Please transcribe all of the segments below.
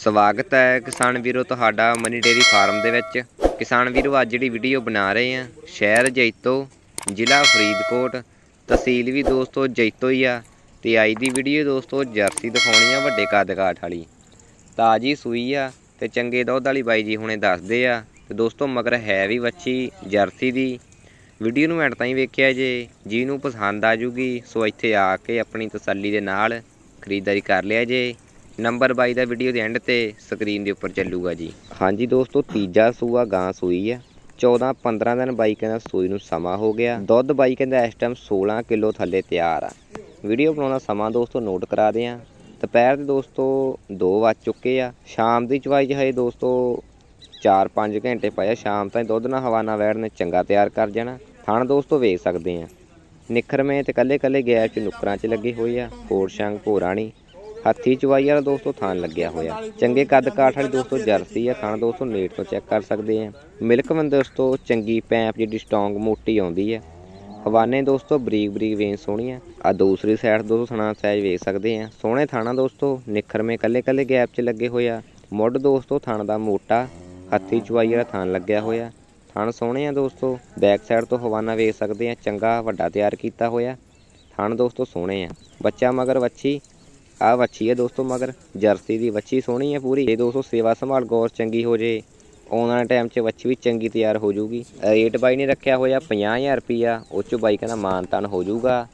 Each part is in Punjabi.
ਸਵਾਗਤ ਹੈ ਕਿਸਾਨ ਵੀਰੋ ਤੁਹਾਡਾ ਮਨੀ ਡੇਰੀ ਫਾਰਮ ਦੇ ਵਿੱਚ। ਕਿਸਾਨ ਵੀਰੋ, ਅੱਜ ਜਿਹੜੀ ਵੀਡੀਓ ਬਣਾ ਰਹੇ ਆ ਸ਼ਹਿਰ ਜੈਤੋ, ਜ਼ਿਲ੍ਹਾ ਫਰੀਦਕੋਟ। ਤਹਿਸੀਲ ਵੀ ਦੋਸਤੋ ਜੈਤੋ ਹੀ ਆ ਤੇ ਅੱਜ ਦੀ ਵੀਡੀਓ ਦੋਸਤੋ ਜਰਸੀ ਦਿਖਾਉਣੀ ਆ ਵੱਡੇ ਕੱਦ ਕਾਠ ਵਾਲੀ। ਤਾਜੀ ਸੂਈ ਆ ਤੇ ਚੰਗੇ ਦੁੱਧ ਵਾਲੀ ਬਾਈ ਜੀ ਹੁਣੇ ਦੱਸਦੇ ਆ। ਤੇ ਦੋਸਤੋ ਮਗਰ ਹੈ ਵੀ ਵੱਛੀ ਜਰਸੀ ਦੀ। ਵੀਡੀਓ ਨੂੰ ਐਂਡ ਤਾਈਂ ਵੇਖਿਆ ਜੇ, ਜਿਹਨੂੰ ਪਸੰਦ ਆ ਜੂਗੀ, ਸੋ ਇੱਥੇ ਆ ਕੇ ਆਪਣੀ ਤਸੱਲੀ ਦੇ ਨਾਲ ਖਰੀਦਦਾਰੀ ਕਰ ਲਿਆ ਜੇ। ਨੰਬਰ 22 ਦਾ ਵੀਡੀਓ ਦੇ ਐਂਡ ਤੇ ਸਕਰੀਨ ਦੇ ਉੱਪਰ ਚੱਲੂਗਾ ਜੀ। ਹਾਂਜੀ ਦੋਸਤੋ, ਤੀਜਾ ਸੂਆ ਗਾਂ ਸੂਈ ਆ। 14 15 ਦਿਨ ਬਾਈ ਕਹਿੰਦਾ ਸੂਈ ਨੂੰ ਸਮਾਂ ਹੋ ਗਿਆ। ਦੁੱਧ ਬਾਈ ਕਹਿੰਦਾ ਇਸ ਟਾਈਮ 16 ਕਿਲੋ ਥੱਲੇ ਤਿਆਰ ਆ। ਵੀਡੀਓ ਬਣਾਉਣਾ ਸਮਾਂ ਦੋਸਤੋ ਨੋਟ ਕਰਾ ਦਿਆਂ। ਦੁਪਹਿਰ ਦੇ ਦੋਸਤੋ 2 ਵੱਜ ਚੁੱਕੇ ਆ। ਸ਼ਾਮ ਦੀ ਚਵਾਈ 'ਚ ਹਜੇ ਦੋਸਤੋ 4-5 ਘੰਟੇ ਪਏ ਆ। ਸ਼ਾਮ ਤਾਈਂ ਦੁੱਧ ਨਾਲ ਹਵਾ ਨਾਲ ਵੈੜ ਨੇ ਚੰਗਾ ਤਿਆਰ ਕਰ ਜਾਣਾ। ਥਣ ਦੋਸਤੋ ਵੇਖ ਸਕਦੇ ਆ। ਨਿਖਰਵੇਂ ਤੇ ਕੱਲੇ ਕੱਲੇ ਗੈਪ 'ਚ ਨੁਕਰਾਂ 'ਚ ਲੱਗੇ ਹੋਏ ਆ। ਕੋੜ ਸ਼ੰਗ ਭੋਰਾਣੀ ਹੱਥੀ ਚਵਾਈ ਵਾਲਾ ਦੋਸਤੋ ਥਣ ਲੱਗਿਆ ਹੋਇਆ। ਚੰਗੇ ਕੱਦ ਕਾਠ ਵਾਲੀ ਦੋਸਤੋ ਜਰਸੀ ਆ ਥਣ ਦੋਸਤੋ ਨੇੜ ਤੋਂ ਚੈੱਕ ਕਰ ਸਕਦੇ ਆ। ਮਿਲਕ ਦੋਸਤੋ ਚੰਗੀ ਪੈਂਪ ਜਿਹੜੀ ਸਟਰੋਂਗ ਮੋਟੀ ਆਉਂਦੀ ਹੈ ਹਵਾਨੇ ਦੋਸਤੋ, ਬਰੀਕ ਬਰੀਕ ਵੇਨ ਸੋਹਣੀ ਆ ਦੂਸਰੀ ਸਾਈਡ ਦੋਸਤੋ ਥਣਾ ਸਾਈਜ਼ ਵੇਖ ਸਕਦੇ ਆ। ਸੋਹਣੇ ਥਾਣਾ ਦੋਸਤੋ ਨਿਖਰਵੇਂ ਕੱਲੇ ਕੱਲੇ ਗੈਪ 'ਚ ਲੱਗੇ ਹੋਏ ਆ। ਮੁੱਢ ਦੋਸਤੋ ਥਣ ਦਾ ਮੋਟਾ, ਹੱਥੀ ਚਵਾਈ ਵਾਲਾ ਥਣ ਲੱਗਿਆ ਹੋਇਆ। ਥਣ ਸੋਹਣੇ ਆ ਦੋਸਤੋ, ਬੈਕ ਸਾਈਡ ਤੋਂ ਹਵਾਨਾ ਵੇਖ ਸਕਦੇ ਆ। ਚੰਗਾ, ਵੱਡਾ ਤਿਆਰ ਕੀਤਾ ਹੋਇਆ। ਥਣ ਦੋਸਤੋ, ਸੋਹਣੇ ਆ। ਬੱਚਾ ਮਗਰ ਵੱਛੀ ਆ ਵੱਛੀ ਹੈ ਦੋਸਤੋ, ਮਗਰ ਜਰਸੀ ਦੀ ਵੱਛੀ ਸੋਹਣੀ ਹੈ ਪੂਰੀ। ਇਹ ਦੋਸਤੋ, ਸੇਵਾ ਸੰਭਾਲ ਗੌਰ ਚੰਗੀ ਹੋ ਜੇ। ਆਉਣ ਵਾਲੇ ਟਾਈਮ 'ਚ ਵੱਛੀ ਵੀ ਚੰਗੀ ਤਿਆਰ ਹੋ ਜੂਗੀ ਰੇਟ ਬਾਈ ਨੇ ਰੱਖਿਆ ਹੋਇਆ 50000 ਰੁਪਿਆ ਉਹ 'ਚੋਂ ਬਾਈ ਕਹਿੰਦਾ ਮਾਨ ਤਾਨ ਹੋ ਜਾਊਗਾ।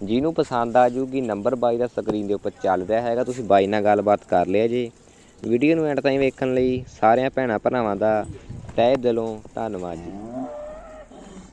ਜਿਹਨੂੰ ਪਸੰਦ ਆ ਜੂਗੀ ਨੰਬਰ ਬਾਈ ਦਾ ਸਕਰੀਨ ਦੇ ਉੱਪਰ ਚੱਲ ਰਿਹਾ ਹੈਗਾ। ਤੁਸੀਂ ਬਾਈ ਨਾਲ ਗੱਲਬਾਤ ਕਰ ਲਿਆ ਜੀ। ਵੀਡੀਓ ਨੂੰ ਐਂਡ ਤਾਈਂ ਵੇਖਣ ਲਈ ਸਾਰਿਆਂ ਭੈਣਾਂ ਭਰਾਵਾਂ ਦਾ ਤਹਿ ਦਿਲੋਂ ਧੰਨਵਾਦ ਜੀ।